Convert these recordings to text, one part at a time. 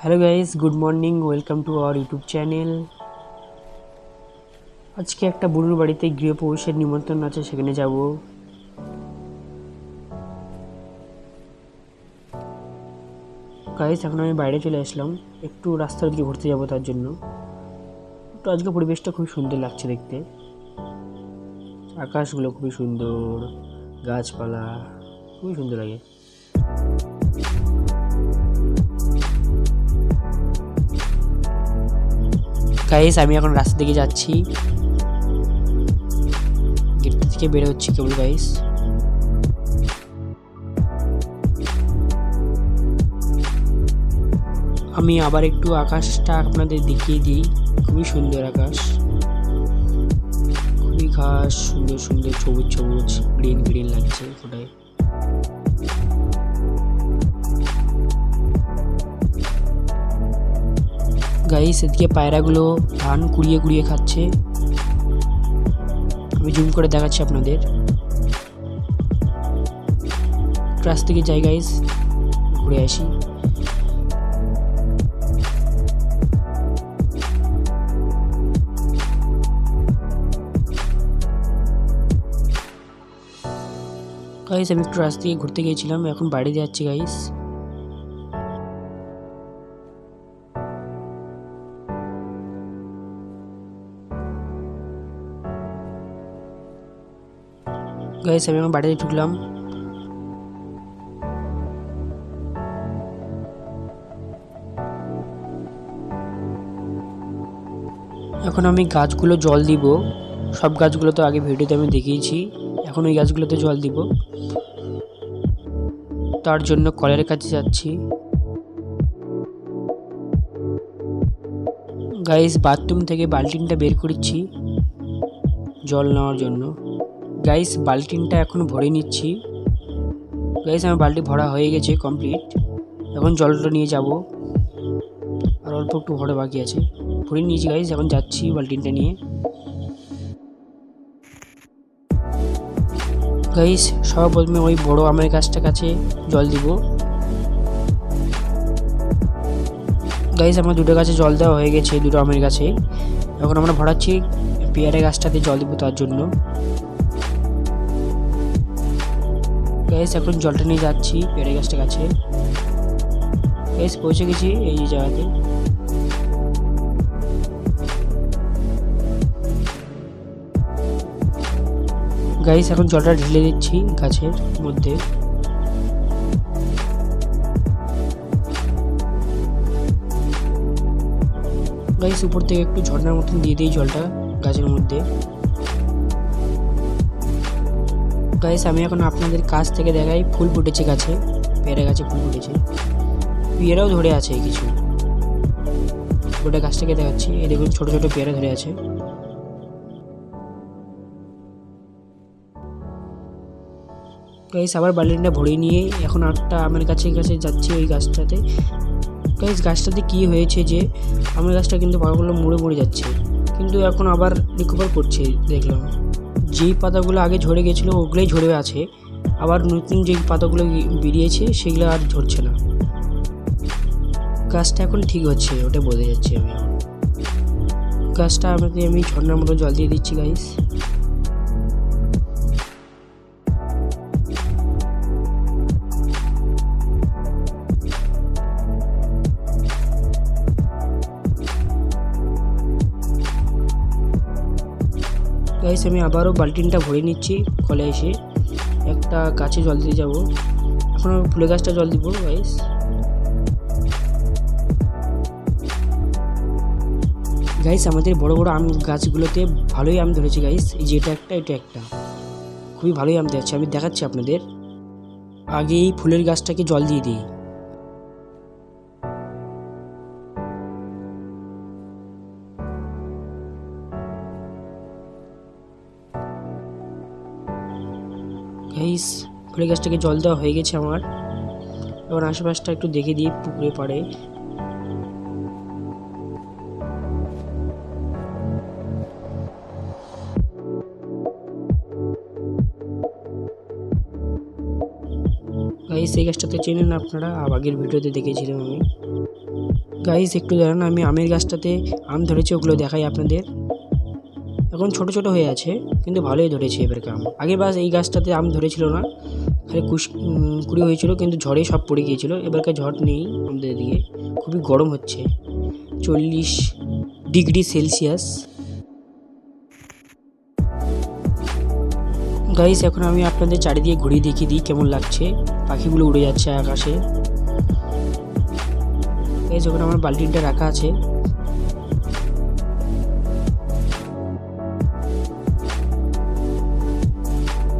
Hello guys good morning welcome to our YouTube channel আজকে একটা বুড়ুর বাড়িতে গৃহপ্রবেশের নিমন্ত্রণ আছে, সেখানে যাব। গাইস এখন আমি বাইরে চলে আসলাম। একটু রাস্তার দিকে ঘুরতে যাব তার জন্য। তো আজকে পরিবেশটা খুব সুন্দর লাগছে দেখতে। আকাশগুলো খুবই সুন্দর, গাছপালা, খুবই সুন্দর লাগে। গাইস আমি এখন রাস্তা দিকে যাচ্ছি। গেট থেকে বের হচ্ছি কেবল গাইস আমি আবার একটু আকাশটা আপনাদের দেখিয়ে দিই। খুবই সুন্দর আকাশ। খুবই ঘাস সুন্দর সুন্দর, সবুজ সবুজ গ্রিন গ্রিন লাগছে ফোটায় গাইস, এদিকে পায়রাগুলো ধান কুড়িয়ে কুড়িয়ে খাচ্ছে। আমি জুম করে দেখাচ্ছি আপনাদের। রাস্তা থেকে যাই গাইস, ঘুরে আসি। গাইস, আমি একটু রাস্তা থেকে ঘুরতে গিয়েছিলাম, এখন বাড়ি যাচ্ছি গাইস। গাইস আমি আমার বাড়িতে ঢুকলাম। এখন আমি গাছগুলো জল দিব। সব গাছগুলো তো আগে ভিডিওতে আমি দেখিয়েছি। এখন ওই গাছগুলোতে জল দিব। তার জন্য কলের কাছে যাচ্ছি। গাইস বাথরুম থেকে বালতিনটা বের করছি। জল নেওয়ার জন্য। গাইস বালতিনটা এখন ভরে নিচ্ছি। গাইস আমার বালতি ভরা হয়ে গেছে কমপ্লিট এখন জলটা নিয়ে যাব। আর অল্প একটু ভরে বাকি আছে। ভরে নিয়েছি গাইস এখন যাচ্ছি বালতিনটা নিয়ে। গাইস সর্বপ্রথমে ওই বড় আমের গাছটা কাছে জল দিব। গাইস আমার দুটো গাছে জল দেওয়া হয়ে গেছে, দুটো আমের গাছে। এখন আমরা ভরাচ্ছি পেয়ারা গাছটাতে জল দিব তার জন্য। গ্যাস এখন জলটা নিয়ে যাচ্ছি পেড়ে গাছটা কাছে গ্যাস পৌঁছে গেছি এই জায়গাতে। গাইস এখন জলটা ঢেলে দিচ্ছি গাছের মধ্যে। গাইস উপর থেকে একটু ঝর্ণার মতন দিয়ে দিই জলটা গাছের মধ্যে। গাইস আমি এখন আপনাদের কাছ থেকে দেখাই ফুল ফুটেছে গাছে, পেয়ারা গাছে ফুল ফুটেছে। পেয়ারাও ধরে আছে কিছু। গোটা গাছটাকে দেখাচ্ছি। এই দেখুন, ছোটো ছোটো পেয়ারা ধরে আছে। গাইস আবার বালিনটা ভরে নিয়ে এখন আটটা আমার কাছে কাছে যাচ্ছি ওই গাছটাতে। গাইস গাছটাতে কী হয়েছে যে, আমার গাছটা কিন্তু পাতাগুলো মুড়ে মরে যাচ্ছে। কিন্তু এখন আবার রিকভার করছে, দেখলাম। যেই পাতাগুলো আগে ঝরে গেছিল, ওগুলোই ঝরে আছে। আবার নতুন যেই পাতাগুলো বেরিয়েছে, সেগুলো আর ঝরছে না। গাছটা এখন ঠিক হচ্ছে, ওটা বোঝা যাচ্ছে আমি। গাছটা আমাকে আমি ঝর্নার মতো জল দিয়ে দিচ্ছি গাইস গাইস, আমি আবারও বালতিনটা ভরে নিচ্ছি কলে এসে। একটা গাছে জল দিতে যাব। এখন আমি ফুলের গাছটা জল দিব, গাইস। গাইস, আমাদের বড় বড় আম গাছগুলোতে ভালোই আম ধরেছে, গাইস। এই যে এটা একটা এটা একটা। খুবই ভালোই আম ধরেছে। আমি দেখাচ্ছি আপনাদের। আগে এই ফুলের গাছটাকে জল দিয়ে দিই। গাইস ফুলের গাছটাকে জল দেওয়া হয়ে গেছে আমার। এবার আশেপাশটা একটু দেখে দিই, পুকুরে পাড়ে। গাইস এই গাছটাতে চেনেন আপনারা আগের ভিডিওতে দেখেছিলাম আমি। গাইস একটু দাঁড়ান, আমি আমের গাছটাতে আম ধরেছি, ওগুলো দেখাই আপনাদের। এখন ছোট ছোট হয়ে আছে, কিন্তু ভালোই ধরেছে এবারকে আম আগে বাস এই গাছটাতে আম ধরেছিল না, খালি কুশ কুড়ি হয়েছিল, কিন্তু ঝড়ে সব পড়ে গিয়েছিল। এবারকার ঝড় নেই আমাদের দিকে খুবই গরম হচ্ছে, চল্লিশ ডিগ্রি সেলসিয়াস। গাইস, এখন আমি আপনাদের চারিদিকে ঘুরিয়ে দেখিয়ে দিই কেমন লাগছে। পাখিগুলো উড়ে যাচ্ছে আকাশে। গাইস, ওখানে আমার বালতিটা রাখা আছে।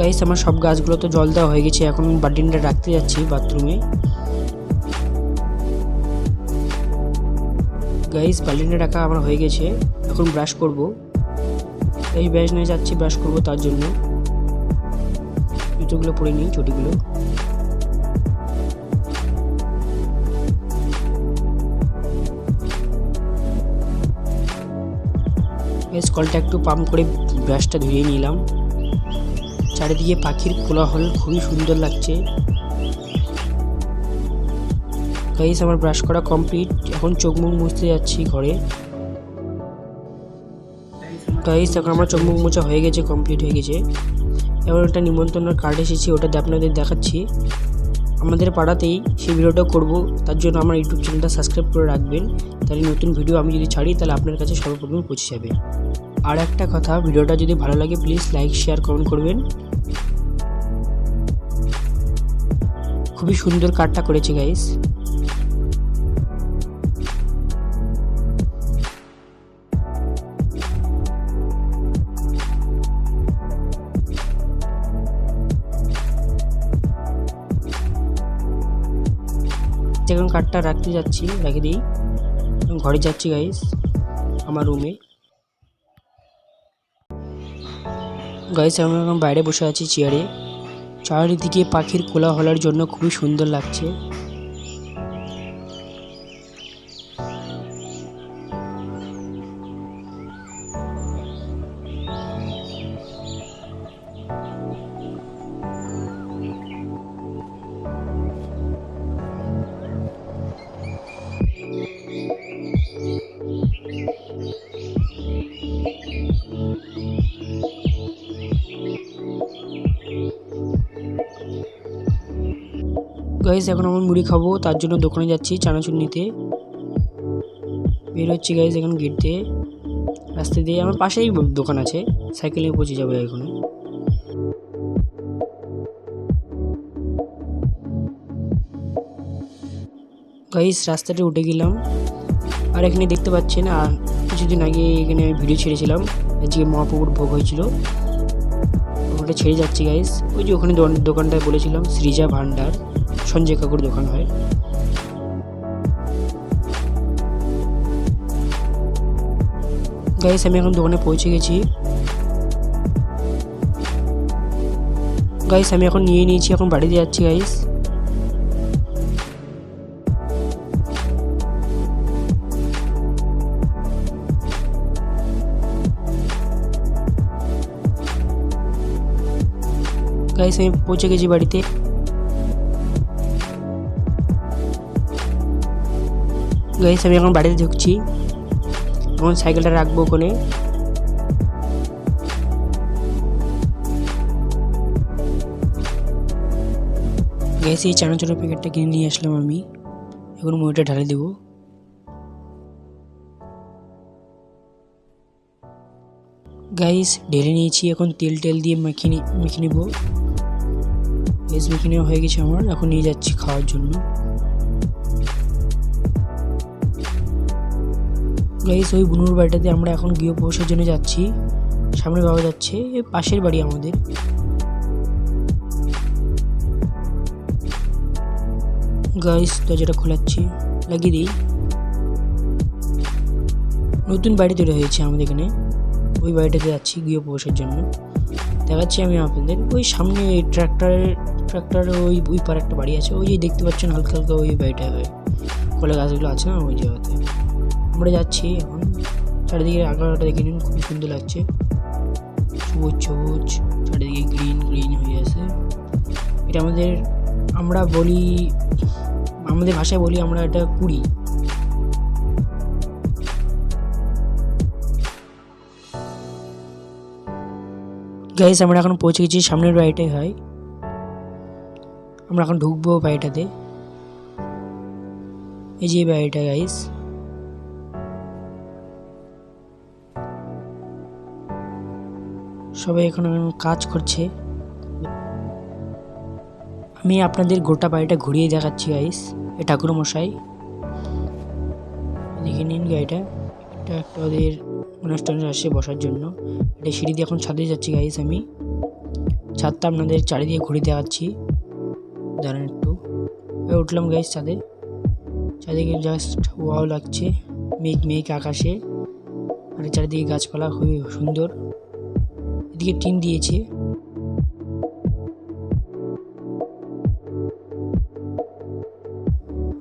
গাইস আমার সব গাছগুলো তো জল দেওয়া হয়ে গেছে। এখন বাল্টিনটা রাখতে যাচ্ছি বাথরুমে। গাইস বাল্টিনটা রাখা আমার হয়ে গেছে। এখন ব্রাশ করব। এই ব্রাশ নিয়ে যাচ্ছি ব্রাশ করব তার জন্য। জুতোগুলো পরে নিই, চটিগুলো। বেশ কলটা একটু পাম্প করে ব্রাশটা ধুয়ে নিলাম। চারিদিকে পাখির কোলাহল খুবই সুন্দর লাগছে। গাইস আমার ব্রাশ করা কমপ্লিট এখন চোখ মুখ মুছতে যাচ্ছি ঘরে। গাইস এখন আমার চোখ মুখ মোছা হয়ে গেছে কমপ্লিট হয়ে গেছে। এবার একটা নিমন্ত্রণের কার্ড এসেছে ওটাতে আপনাদের দেখাচ্ছি। আমাদের পাড়াতেই সেই ভিডিওটা করব, তার জন্য আমার ইউটিউব চ্যানেলটা সাবস্ক্রাইব করে রাখবেন। তাহলে নতুন ভিডিও আমি যদি ছাড়ি, তাহলে আপনার কাছে সর্বপ্রথমে পৌঁছে যাবে। আর একটা কথা, ভিডিওটা যদি ভালো লাগে প্লিজ লাইক শেয়ার কমেন্ট করবেন। খুবই সুন্দর কার্ডটা করেছে গাইস এখন কার্ডটা রাখতে যাচ্ছি রেখে দিই। ঘরে যাচ্ছি গাইস আমার রুমে গাইস আমরা এখন বাইরে বসে আছি চেয়ারে চারিদিকে পাখির কোলাহলার জন্য খুবই সুন্দর লাগছে। গাইস এখন আমি মুড়ি খাব, তার জন্য দোকানে যাচ্ছি চানাচুর নিতে। বের হচ্ছি গাইস এখন গেট দিয়ে। রাস্তা দিয়ে, আমার পাশেই দোকান আছে সাইকেলে পৌঁছে যাবে এখন। গাইস রাস্তাতে উঠে গেলাম। আর এখানে দেখতে পাচ্ছেন, আর কিছুদিন আগে এখানে ভিডিও ছেড়েছিলাম। আজকে মহাপ্রভুর ভোগ হয়েছিল। ওটা ছেড়ে যাচ্ছি গাইস ওই যে ওখানে দোকানটায় বলেছিলাম, শ্রীজা ভান্ডার। সঞ্জয় কাকুর দোকান হয়। গাইস আমি এখন দোকানে পৌঁছে গেছি। গাইস আমি এখন নিয়ে নিয়েছি, এখন বাড়িতে যাচ্ছি গাইস গাইস আমি পৌঁছে গেছি বাড়িতে। গাইস আমি এখন বাড়িতে ঢুকছি। এখন সাইকেলটা রাখব ওখানে। গাইস এই চানাচুরের প্যাকেটটা কিনে নিয়ে আসলাম আমি। এখন মুড়িটা ঢালে দেবো। গাইস ঢেলে নিয়েছি। এখন তেল টেল দিয়ে মেখে মেখে নেব। মেখে নেওয়া হয়ে গেছে আমার এখন নিয়ে যাচ্ছি খাওয়ার জন্য গাইস ওই বুনুর বাড়িটাতে আমরা এখন গৃহপ্রবেশের জন্য যাচ্ছি সামনে বাবা যাচ্ছে পাশের বাড়ি আমাদের গাইস দরজাটা খোলাচ্ছি লাগিয়ে দিই নতুন বাড়ি তৈরি হয়েছে আমাদের এখানে ওই বাড়িটাতে যাচ্ছি গৃহপ্রবেশের জন্য দেখাচ্ছি আমি আপনাদের ওই সামনে ট্র্যাক্টর ট্র্যাক্টর ওই ওই পারে একটা বাড়ি আছে, ওই যে দেখতে পাচ্ছেন হালকা হালকা ওই বাড়িটা কলা গাছগুলো আছে না, ওই জায়গাতে। আমরা যাচ্ছি এখন। চারিদিকে আঁকাটা দেখে নিন, খুবই সুন্দর লাগছে। সবুজ সবুজ, চারিদিকে গ্রিন গ্রিন হয়ে আছে। এটা আমাদের, আমরা বলি, আমাদের ভাষায় বলি আমরা এটা কুড়ি। গাইস আমরা এখন পৌঁছে গেছি, সামনের বাড়িটাই হয়। আমরা এখন ঢুকবো বাড়িটাতে। এই যে বাড়িটা গাইস সবাই এখন কাজ করছে। আমি আপনাদের গোটা বাড়িটা ঘুরিয়ে দেখাচ্ছি গাইস এ ঠাকুর মশাই দেখে নিন গাড়িটা। এটা একটা ওদের অনুষ্ঠানে আসে বসার জন্য। এটা সিঁড়ি দিয়ে এখন ছাদে যাচ্ছি গাইস আমি। ছাদটা আপনাদের চারিদিকে ঘুরে দেখাচ্ছি। দাঁড়ান একটু। উঠলাম গাইস ছাদে। চারিদিকে জাস্ট ওয়াও লাগছে। মেঘ মেঘ আকাশে। আর চারিদিকে গাছপালা, খুবই সুন্দর। এদিকে টিন দিয়েছে।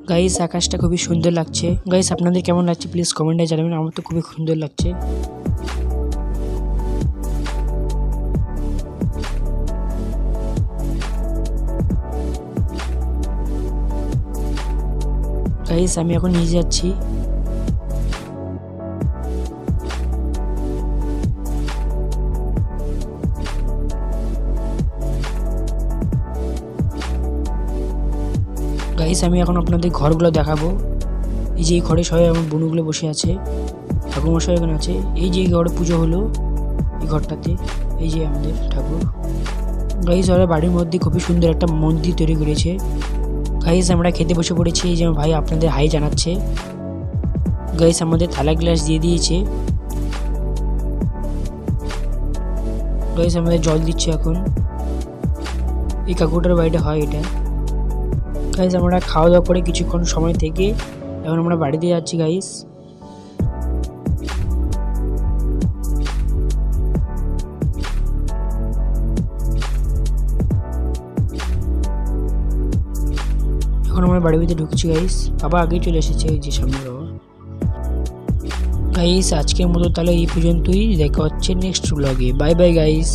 গাইস আকাশটা খুবই সুন্দর লাগছে। গাইস আপনাদের কেমন লাগছে? প্লিজ কমেন্টে জানাবেন। আমার তো খুবই সুন্দর লাগছে। গাইস আমি এখন নিয়ে যাচ্ছি। গাইস আমি এখন আপনাদের ঘরগুলো দেখাবো। এই যে এই ঘরে সবাই আমার বোনগুলো বসে আছে। ঠাকুরমশাই এখানে আছে। এই যে এই ঘরে পুজো হলো, এই ঘরটাতে। এই যে আমাদের ঠাকুর। গাইস ওরা বাড়ির মধ্যে খুবই সুন্দর একটা মন্দির তৈরি করেছে। গাইস, আমরা খেতে বসে পড়েছি যে ভাই আপনাদের হাই জানাচ্ছে। গাইস, আমাদের থালা গ্লাস দিয়ে দিয়েছে। গাইস, আমাদের জল দিচ্ছে এখন। এই কাকুটার বাড়িটা হয় এটা। গাইস, আমরা খাওয়া দাওয়া করে কিছুক্ষণ সময় থেকে এখন আমরা বাড়িতে যাচ্ছি, গাইস। এখন আমরা বাড়ির ভিতরে ঢুকছি গাইস আবার আগেই চলে এসেছে এই যে সামনে, বাবা। গাইস আজকের মতো তাহলে এই পর্যন্তই। দেখা হচ্ছে নেক্সট ব্লগে বাই বাই গাইস